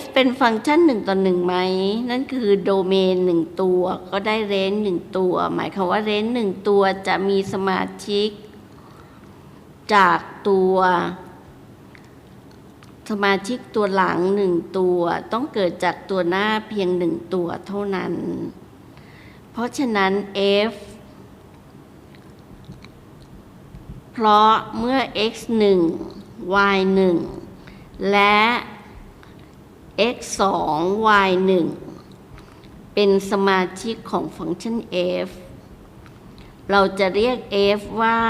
f เป็นฟังก์ชันหนึ่งต่อหนึ่งไหม นั่นคือโดเมนหนึ่งตัว ก็ได้เรนจ์หนึ่งตัว หมายความว่าเรนจ์หนึ่งตัวจะมีสมาชิก จากตัว สมาชิกตัวหลังหนึ่งตัว ต้องเกิดจากตัวหน้าเพียงหนึ่งตัวเท่านั้น เพราะฉะนั้น f เพราะเมื่อ x 1 y 1และ x 2 y 1เป็นสมาชิกของฟังก์ชัน f เราจะเรียก f ว่า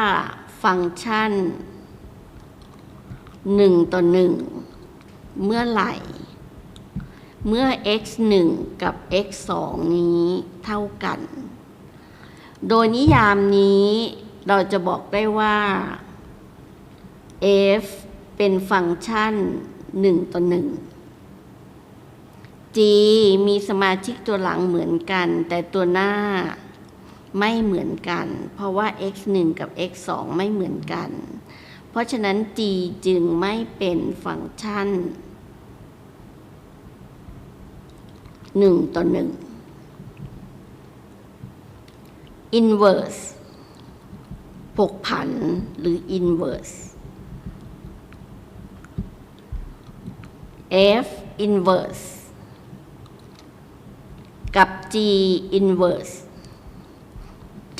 ฟังก์ชัน 1 ต่อ 1 เมื่อไหร่ เมื่อ x 1 กับ x 2 นี้เท่ากัน โดยนิยามนี้เราจะบอกได้ว่า f เป็นฟังก์ชัน 1 ต่อ 1 g มีสมาชิกตัวหลังเหมือนกัน แต่ตัวหน้าไม่เหมือนกัน เพราะว่า x 1กับ x 2ไม่เหมือนกัน เพราะฉะนั้น g จึงไม่เป็นฟังก์ชัน 1 ต่อ 1 inverse ผกผันหรือ inverse f inverse กับ g inverse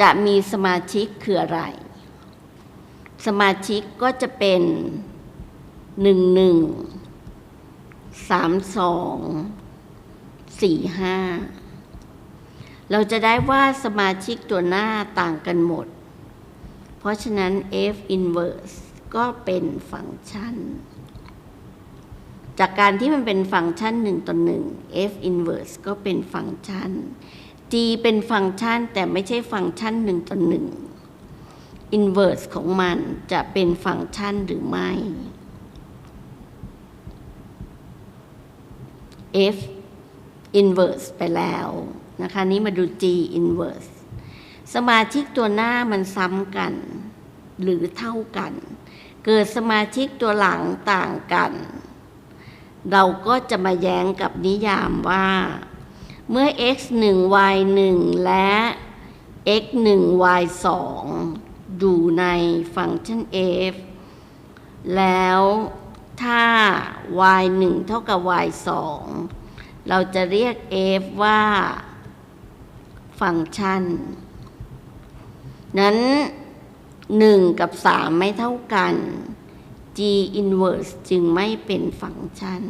จะมีสมาชิกคืออะไร สมาชิกก็จะเป็น1 1 3 2 4 5เราจะได้ว่าสมาชิกตัวหน้าต่างกันหมด เพราะฉะนั้น f inverse ก็เป็นฟังก์ชัน จากการที่มันเป็นฟังก์ชัน1ต่อ1 f inverse ก็เป็นฟังก์ชัน g เป็นฟังก์ชันแต่ไม่ใช่ฟังก์ชัน1ต่อ1 inverse ของมันจะเป็นฟังก์ชันหรือไม่ f inverse ไปแล้วนะคะนี้มาดู g inverse สมาชิกตัวหน้ามันซ้ำกัน หรือเท่ากัน เกิดสมาชิกตัวหลังต่างกัน เราก็จะมาแย้งกับนิยามว่า เมื่อ x 1 y 1และ x 1 y 2อยู่ในฟังก์ชัน f แล้วถ้า y 1เท่ากับ y 2เราจะเรียก f ว่า ฟังก์ชัน นั้น 1 กับ 3 ไม่เท่ากัน g inverse จึงไม่เป็นฟังก์ชัน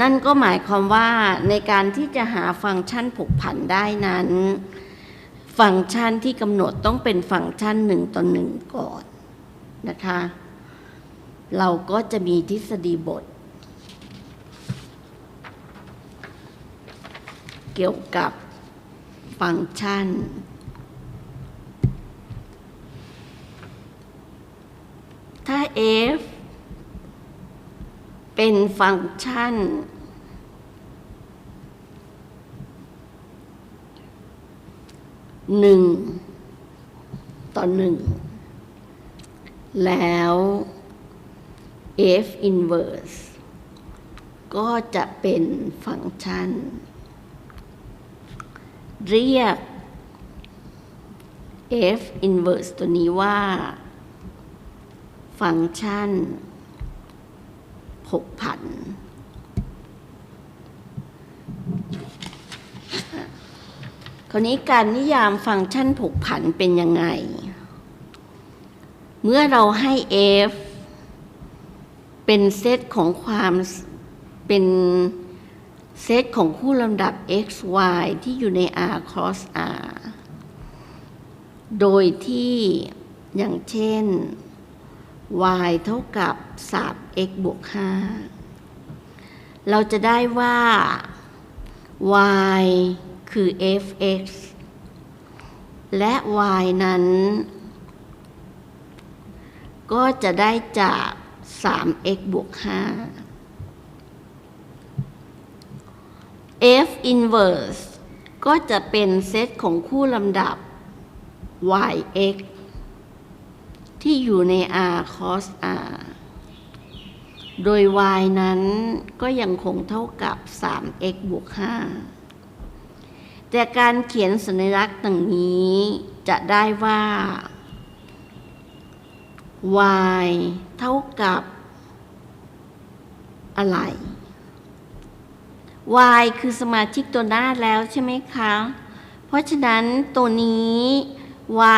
นั่นก็หมายความว่าในการที่จะหาฟังก์ชันผกผันได้นั้น ฟังก์ชันที่กำหนดต้องเป็นฟังก์ชันหนึ่งต่อหนึ่งก่อนนะคะ เราก็จะมีทฤษฎีบท เกี่ยวกับฟังก์ชัน ถ้า f เป็นฟังก์ชัน หนึ่ง ต่อหนึ่ง แล้ว f inverse ก็จะเป็นฟังก์ชัน เรียก f inverse ตัวนี้ว่า ฟังก์ชันผกผัน คราวนี้การนิยามฟังก์ชันผกผันเป็นยังไง เมื่อเราให้ f เป็นเซตของความเป็นเซตของคู่ลำดับ x y ที่อยู่ใน r cross r โดยที่อย่างเช่น y เท่ากับ 3x บวก 5 เราจะได้ว่า y คือ fx และ y นั้น ก็จะได้จาก 3x บวก 5 f inverse ก็จะเป็นเซตของคู่ลำดับ yx ที่อยู่ใน r cos r โดย y นั้นก็ยังคงเท่ากับ 3x บวก 5 แต่การเขียนสัญลักษณ์ดังนี้จะได้ว่า y เท่ากับอะไร y คือสมาชิกตัวหน้าแล้วใช่ไหมคะ เพราะฉะนั้นตัวนี้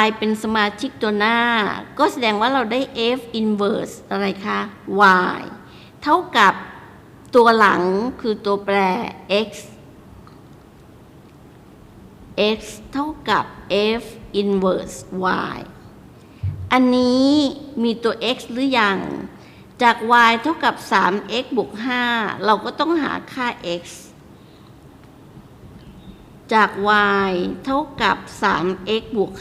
y เป็นสมาชิกตัวหน้า ก็แสดงว่าเราได้ f inverse อะไรคะ y เท่ากับตัวหลังคือตัวแปร x x เท่ากับ f inverse y อันนี้มีตัว x หรือยัง จาก y เท่ากับ 3x บวก 5 เราก็ต้องหาค่า x จาก y เท่ากับ 3x บวก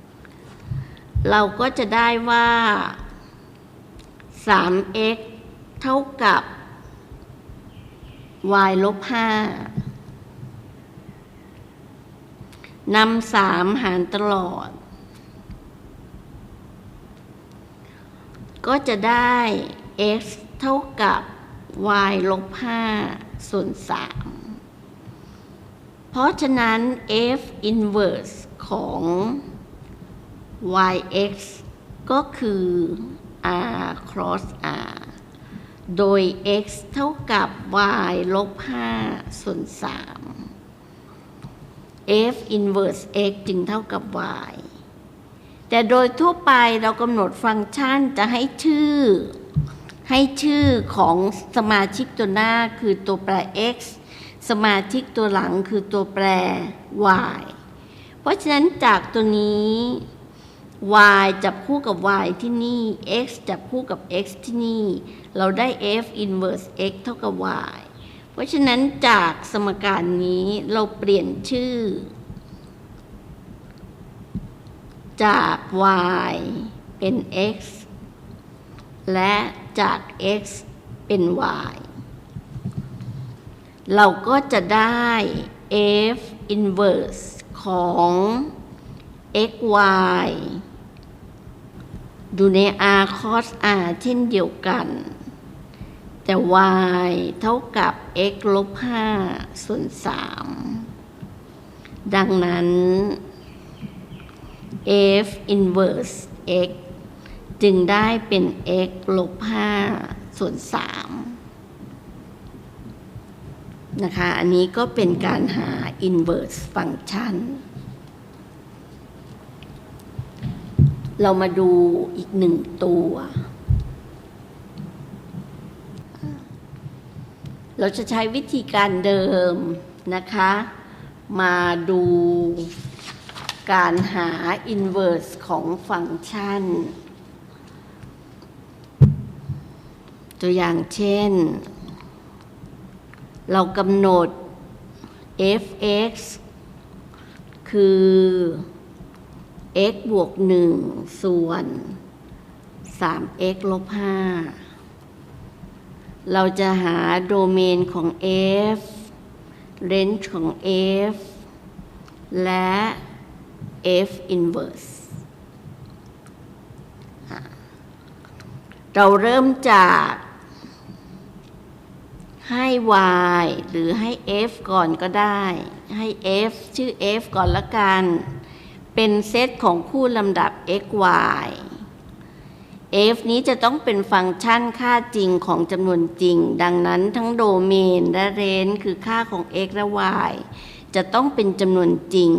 5 เราก็จะได้ว่า 3x เท่ากับ y ลบ 5 นำ 3 หารตลอด ก็จะได้ x เท่ากับ y ลบ 5 ส่วน 3 เพราะฉะนั้น f inverse ของ yx ก็คือ r cross r โดย x เท่ากับ y ลบ 5 ส่วน 3 f inverse x จึงเท่ากับ y แต่โดยทั่วไปเรากำหนดฟังก์ชันจะให้ชื่อ ให้ชื่อของสมาชิกตัวหน้าคือตัวแปร x สมาชิกตัวหลังคือตัวแปร y เพราะฉะนั้นจากตัวนี้ y จับคู่กับ y ที่นี่ x จับคู่กับ x ที่นี่ เราได้ f inverse x เท่ากับ y เพราะฉะนั้นจากสมการนี้เราเปลี่ยนชื่อ จาก y เป็น x และจาก x เป็น y เราก็จะได้ f inverse ของ xy อยู่ใน r cos r เช่นเดียวกัน แต่ y เท่ากับ x ลบ5ส่วน 3 ดังนั้น f inverse x จึงได้เป็น x ลบ5ส่วน 3 นะคะ อันนี้ก็เป็นการหา inverse function เรามาดูอีกหนึ่งตัว เราจะใช้วิธีการเดิมนะคะ มาดูการหา inverse ของฟังก์ชัน ตัวอย่างเช่น เรากำหนด f(x) คือ x บวก 1 ส่วน 3x ลบ 5 เราจะหาโดเมนของ f เลนส์ของ f และ f inverse เราเริ่มจาก ให้ y หรือให้ f ก่อนก็ได้ ให้ f ชื่อ f ก่อนละกัน เป็นเซตของคู่ลำดับ x y f นี้จะต้องเป็นฟังก์ชันค่าจริงของจำนวนจริง ดังนั้นทั้งโดเมนและเรนจ์คือค่าของ x และ y จะต้องเป็นจำนวนจริง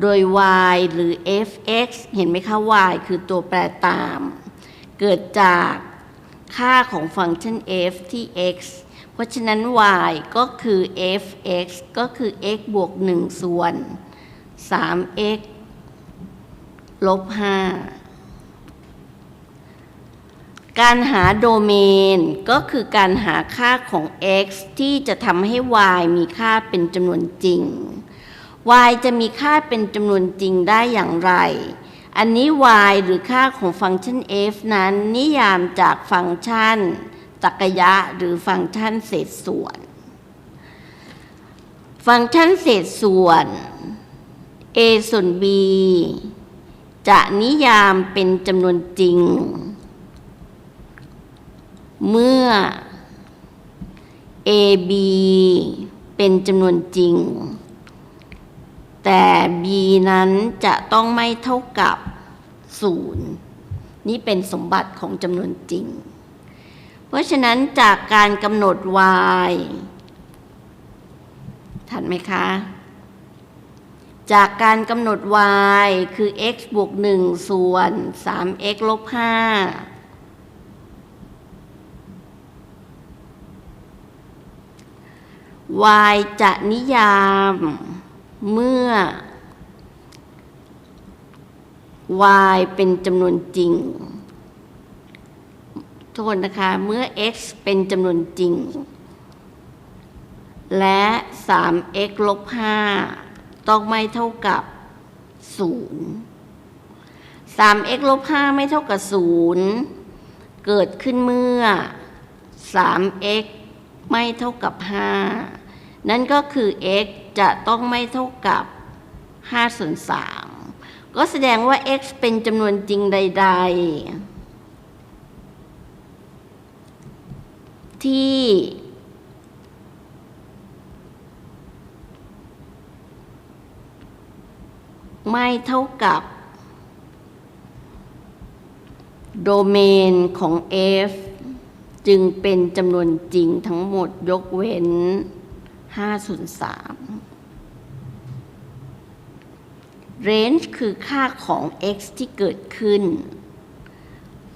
โดย y หรือ f(x) เห็นไหมคะ y คือตัวแปรตาม เกิดจากค่าของฟังก์ชัน f ที่ x ราะฉะนั้น y ก็คือ f(x) ก็คือ x บวก 1 ส่วน 3x ลบ 5 การหาโดเมนก็คือการหาค่าของ x ที่จะทำให้ y มีค่าเป็นจำนวนจริง y จะมีค่าเป็นจำนวนจริงได้อย่างไร อันนี้ y หรือค่าของฟังก์ชัน f นั้นนิยามจากฟังก์ชัน จักรยะหรือฟังก์ชันเศษส่วน ฟังก์ชันเศษส่วน a ส่วน b จะนิยามเป็นจำนวนจริง เมื่อ a b เป็นจำนวนจริง แต่ b นั้นจะต้องไม่เท่ากับ 0 นี่เป็นสมบัติของจำนวนจริง เพราะฉะนั้นจากการกำหนด y ทันไหมคะ จากการกำหนด y คือ x บวก 1 ส่วน 3x ลบ 5 y จะนิยามเมื่อ y เป็นจำนวนจริง ทษนะคะ เมื่อ x เป็นจำนวนจริง และ 3x ลบ 5 ต้องไม่เท่ากับ 0 3x ลบ 5 ไม่เท่ากับ 0 เกิดขึ้นเมื่อ 3x ไม่เท่ากับ 5 นั่นก็คือ x จะต้องไม่เท่ากับ5ส่วน3ก็แสดงว่า x เป็นจำนวนจริงใด ๆ ที่ ไม่เท่ากับ โดเมนของ f จึงเป็นจำนวนจริงทั้งหมดยกเว้น5ส่วน3 range คือค่าของ x ที่เกิดขึ้น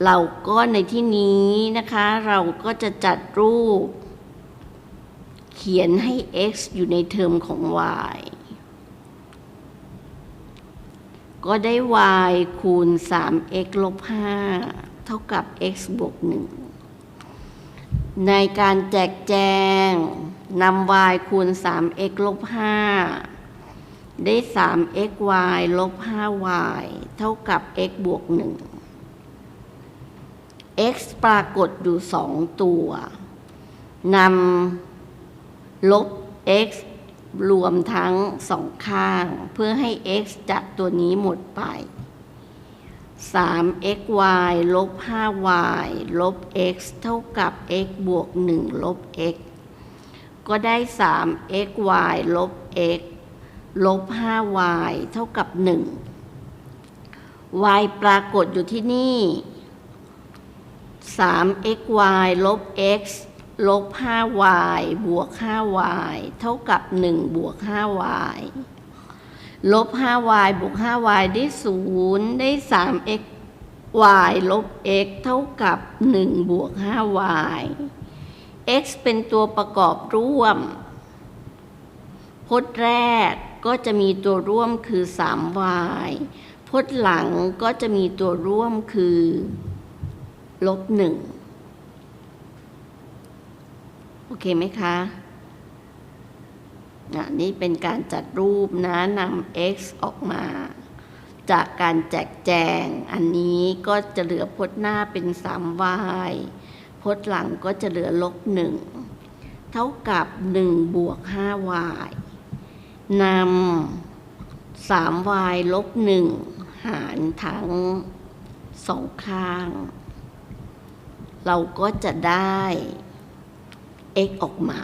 เราก็ในที่นี้นะคะ เราก็จะจัดรูป เขียนให้ x อยู่ในเทอมของ y ก็ได้ y คูณ 3x ลบ 5 เท่ากับ x บวก 1 ในการแจกแจงนำ y คูณ 3x ลบ 5 ได้ 3xy ลบ 5y เท่ากับ x บวก 1 x ปรากฏอยู่2ตัวนำลบ x รวมทั้งสองข้าง เพื่อให้ x จากตัวนี้หมดไป 3xy ลบ 5y ลบ x เท่ากับ x บวก 1 ลบ x ก็ได้ 3xy ลบ x ลบ 5y เท่ากับ 1 y ปรากฏอยู่ที่นี่ 3xy ลบ x ลบ 5y บวก 5y เท่ากับ 1 บวก 5y ลบ 5y บวก 5y ได้ 0 ได้ 3x y ลบ x เท่ากับ 1 บวก 5y x เป็นตัวประกอบร่วม พจน์แรกก็จะมีตัวร่วมคือ 3y พจน์หลังก็จะมีตัวร่วมคือ ลบ1โอเคไหมคะนะนี่เป็นการจัดรูปนะนำ x ออกมา จากการแจกแจง อันนี้ก็จะเหลือพจน์หน้าเป็น 3y พจน์หลังก็จะเหลือลบ1เท่ากับ1บวก 5y นำ 3y ลบ1หารทั้งสองข้าง เราก็จะได้ x ออกมา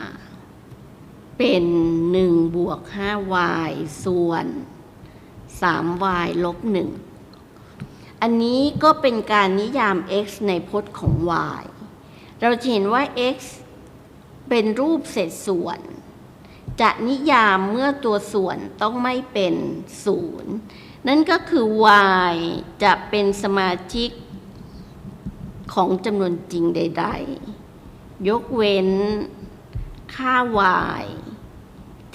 เป็น1บวก 5y ส่วน 3y ลบ 1 อันนี้ก็เป็นการนิยาม x ในพจน์ของ y เราจะเห็นว่า x เป็นรูปเศษส่วน จะนิยามเมื่อตัวส่วนต้องไม่เป็นศูนย์นั่นก็คือ y จะเป็นสมาชิก ของจำนวนจริงใด ๆ ยกเว้น ค่า y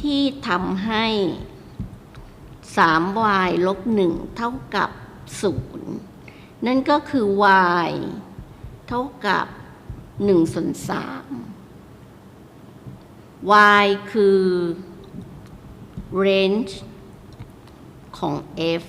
ที่ทำให้ 3y ลบ1เท่ากับ 0 นั่นก็คือ y เท่ากับ1ส่วน3 y คือ range ของ f